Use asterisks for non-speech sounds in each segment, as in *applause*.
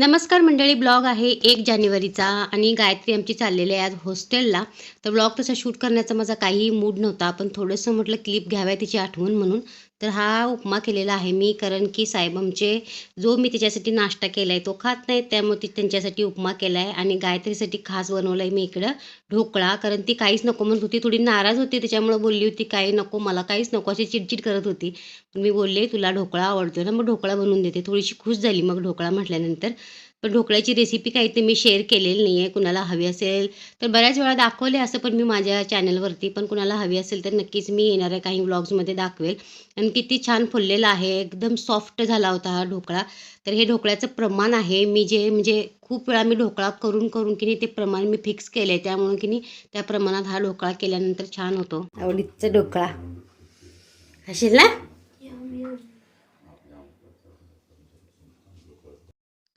नमस्कार मंडळी ब्लॉग आहे एक जानेवारीचा आणि गायत्री आमची चाललेली आहे आज हॉस्टेलला. तर ब्लॉग तसा शूट करण्याचा माझा काहीही मूड नव्हता पण थोडंसं म्हटलं क्लिप घ्याव्या तिची आठवण म्हणून. तर हा उपमा केलेला आहे मी कारण की साहेब आमचे जो मी त्याच्यासाठी नाश्ता केला आहे तो खात नाहीत त्यामुळे ती त्यांच्यासाठी उपमा केला आहे आणि गायत्रीसाठी खास बनवला आहे मी इकडं ढोकळा कारण ती काहीच नको म्हणत होती. थोडी नाराज होती त्याच्यामुळं बोलली होती काही नको मला काहीच नको अशी चिडचिड करत होती. मी बोलले तुला ढोकळा आवडतो ना मग ढोकळा बनवून देते. थोडीशी खुश झाली मग ढोकळा म्हटल्यानंतर. पण ढोकळ्याची रेसिपी काही ते मी शेअर केलेली नाही आहे कुणाला हवी असेल तर बऱ्याच वेळा दाखवले असं पण मी माझ्या चॅनलवरती पण कुणाला हवी असेल तर नक्कीच मी येणाऱ्या काही व्लॉग्समध्ये दाखवेल. आणि किती छान फुललेला आहे एकदम सॉफ्ट झाला होता हा ढोकळा. तर हे ढोकळ्याचं प्रमाण आहे मी जे म्हणजे खूप वेळा मी ढोकळा करून करून की नाही ते प्रमाण मी फिक्स केलं आहे त्यामुळे की नाही त्या प्रमाणात हा ढोकळा केल्यानंतर छान होतो. आवडीचा ढोकळा. असेल ना?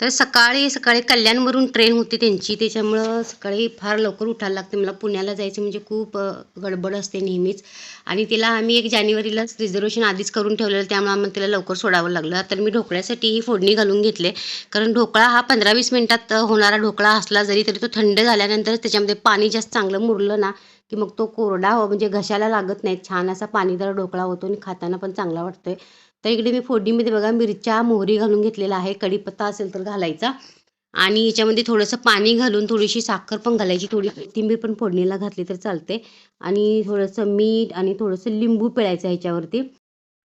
तर सकाळी सकाळी कल्याणवरून ट्रेन होती त्यांची. त्याच्यामुळं सकाळी फार लवकर उठायला लागते. मला पुण्याला जायचं म्हणजे खूप गडबड असते नेहमीच. आणि तिला आम्ही एक जानेवारीलाच रिझर्वेशन आधीच करून ठेवलेलं. त्यामुळे आम्हाला तिला लवकर सोडावं लागलं. तर मी ढोकळ्यासाठी ही फोडणी घालून घेतले. कारण ढोकळा हा पंधरा वीस मिनटात होणारा ढोकळा असला जरी तरी तो थंड झाल्यानंतर त्याच्यामध्ये पाणी जास्त चांगलं मुरलं ना की मग तो कोरडा हो म्हणजे घशाला लागत नाही. छान असा पाणीदार ढोकळा होतो आणि खाताना पण चांगला वाटतोय. तर इकडे मी फोडणीमध्ये बघा मिरच्या मोहरी घालून घेतलेला आहे. कढीपत्ता असेल तर घालायचा. आणि याच्यामध्ये थोडंसं पाणी घालून थोडीशी साखर पण घालायची. थोडी कोथिंबीर पण फोडणीला घातली तर चालते. आणि थोडंसं मीठ आणि थोडंसं लिंबू पिळायचं ह्याच्यावरती.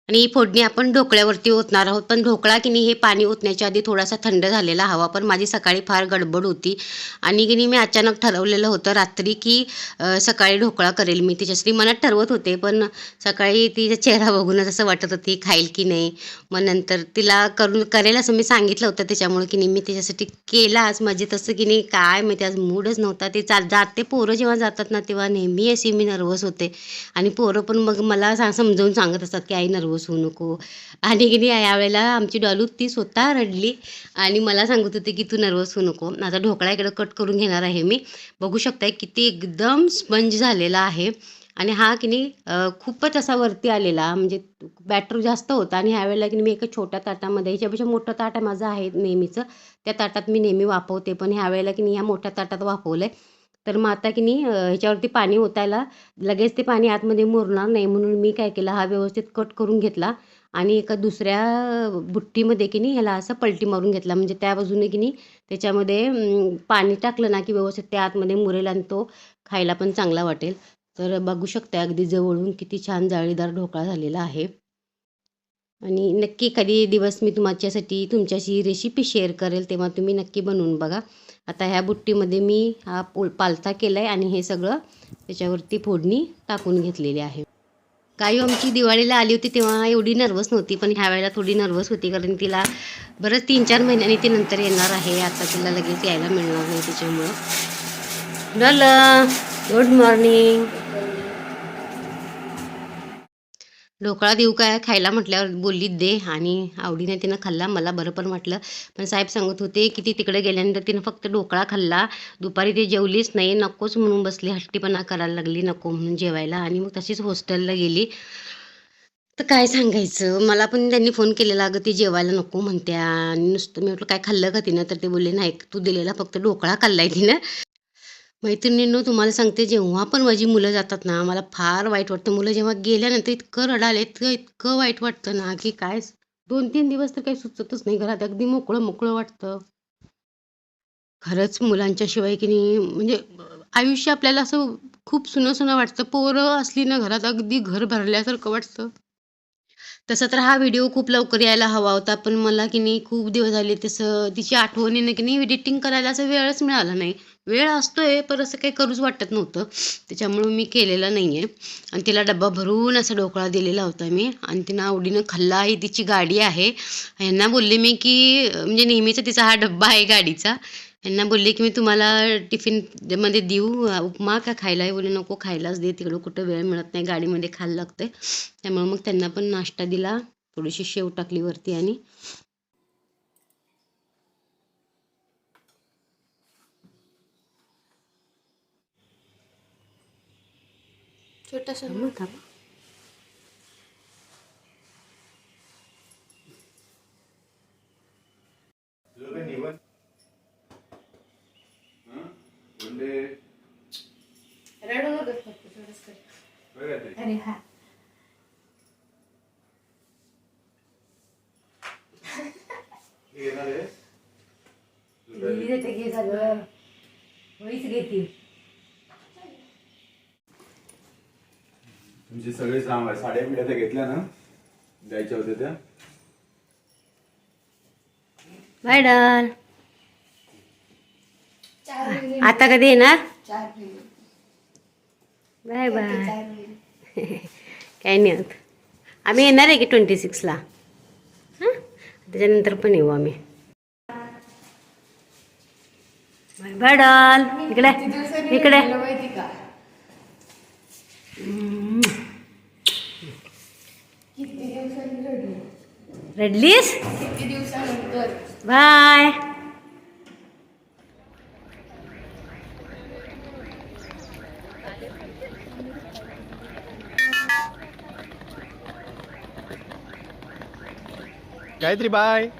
आणि ही फोडणी आपण ढोकळ्यावरती ओतणार आहोत. पण ढोकळा की नाही हे पाणी ओतण्याच्या आधी थोडासा थंड झालेला हवा पण माझी सकाळी फार गडबड होती. आणि की नाही मी अचानक ठरवलेलं होतं रात्री की सकाळी ढोकळा करेल मी तिच्यासाठी. मनात ठरवत होते पण सकाळी तिचा चेहरा बघूनच असं वाटत होती खाईल की नाही? मग नंतर तिला करून करेल असं मी सांगितलं होतं. त्याच्यामुळे की नाही मी तिच्यासाठी केला. आज माझे तसं की नाही काय माहिती आज मूडच नव्हता. ते चाल जाते पोरं जेव्हा जातात ना तेव्हा नेहमी अशी मी नर्वस होते. आणि पोरं पण मग मला समजवून समजावून सांगत असतात की आई नर्वस होऊ नको. आणि की नाही यावेळेला आमची डॉलू ती स्वतः रडली. आणि मला सांगत होते की तू नर्वस होऊ नको. आता ढोकळा इकडं कट करून घेणार आहे मी. बघू शकताय किती एकदम स्पंज झालेला आहे. आणि हा की नाही खूपच असा वरती आलेला. म्हणजे बॅटर जास्त होता. आणि ह्यावेळेला की मी एका छोट्या ताटामध्ये ह्याच्यापेक्षा मोठं ताट आहे माझं आहे नेहमीचं. त्या ताटात मी नेहमी वापरते पण ह्यावेळेला की नाही ह्या मोठ्या ताटात वापरलं आहे तर मग आता की नाही ह्याच्यावरती पाणी ओतायला लगेच ते पाणी आतमध्ये मुरणार नाही. म्हणून मी काय केलं हा व्यवस्थित कट करून घेतला आणि एका दुसऱ्या बुट्टीमध्ये की नाही ह्याला असं पलटी मारून घेतला. म्हणजे त्या बाजूने की नाही त्याच्यामध्ये पाणी टाकलं ना की व्यवस्थित त्या आतमध्ये मुरेल आणि तो खायला पण चांगला वाटेल. तर बघू शकता अगदी जवळून किती छान जाळीदार ढोकळा झालेला आहे. आणि नक्की एखादी दिवस मी तुमच्यासाठी तुमच्याशी रेसिपी शेअर करेल तेव्हा तुम्ही नक्की बनवून बघा. आता ह्या बुट्टीमध्ये मी हा पोल पालथा केला आहे आणि हे सगळं त्याच्यावरती फोडणी टाकून घेतलेली आहे. काही आमची दिवाळीला आली होती तेव्हा एवढी नर्वस नव्हती पण ह्या वेळेला थोडी नर्वस होती कारण तिला बरंच तीन चार महिन्यांनी ती नंतर येणार आहे. आता तिला लगेच यायला मिळणार नाही त्याच्यामुळं. डल गुड मॉर्निंग ढोकळा देऊ काय? खायला म्हटल्यावर बोलली दे आणि आवडीने तिनं खाल्ला मला बरं पण वाटलं. पण साहेब सांगत होते की ती तिकडे गेल्यानंतर तिनं फक्त ढोकळा खाल्ला. दुपारी ती जेवलीच नाही नकोच म्हणून बसली हट्टीपणा करायला लागली नको म्हणून जेवायला आणि मग तशीच हॉस्टेलला गेली. तर काय सांगायचं? मला पण त्यांनी फोन केलेला अगं ती जेवायला नको म्हणत्या. आणि नुसतं मी म्हटलं काय खाल्लं का तिनं? तर ते बोलले नाही तू दिलेला फक्त ढोकळा खाल्लाय तिनं. मैत्रिणींनो तुम्हाला सांगते जेव्हा पण माझी मुलं जातात ना मला फार वाईट वाटतं. मुलं जेव्हा गेल्यानंतर इतकं रडाले इतकं इतकं वाईट वाटतं ना की काय दोन तीन दिवस तर काही सुचतच नाही. घरात अगदी मोकळं मोकळं वाटतं. खरंच मुलांच्या शिवाय की नाही म्हणजे आयुष्य आपल्याला असं खूप सुनं सुनं वाटतं. पोरं असली ना घरात अगदी घर भरल्यासारखं वाटतं. तसं तर हा व्हिडिओ खूप लवकर यायला हवा होता पण मला की नाही खूप दिवस झाले तसं तिची आठवणीनं की नाही एडिटिंग करायला असं वेळच मिळाला नाही. वेळ असतोय पर असं काही करूच वाटत नव्हतं. त्याच्यामुळं मी केलेलं नाही आहे आणि तिला डब्बा भरून असा ढोकळा दिलेला होता मी. आणि तिनं आवडीनं खाल्ला ही तिची गाडी आहे. ह्यांना बोलले मी की म्हणजे नेहमीचा तिचा हा डब्बा आहे गाडीचा. ह्यांना बोलले की मी तुम्हाला टिफिनमध्ये देऊ उपमा का खायला बोलले नको खायलाच दे तिकडं कुठं वेळ मिळत नाही गाडीमध्ये खायला लागतंय. त्यामुळे मग त्यांना पण नाश्ता दिला थोडीशी शेव टाकली वरती आणि छोटासा थांबा, थांबा. अरे हा तुमचे सगळे सामान साड्या बिड्या त्या घेतल्या ना? द्यायच्या होत्या त्या. बाय डॉल चार महिने आता कधी येणार? चार बाय बाय. *laughs* काही नाही होत आम्ही येणार आहे की ट्वेंटी सिक्सला हां? त्याच्यानंतर पण येऊ आम्ही. Bye bye doll. इकडे इकडे. रडलीस? किती दिवसानंतर? बाय. गायत्री बाय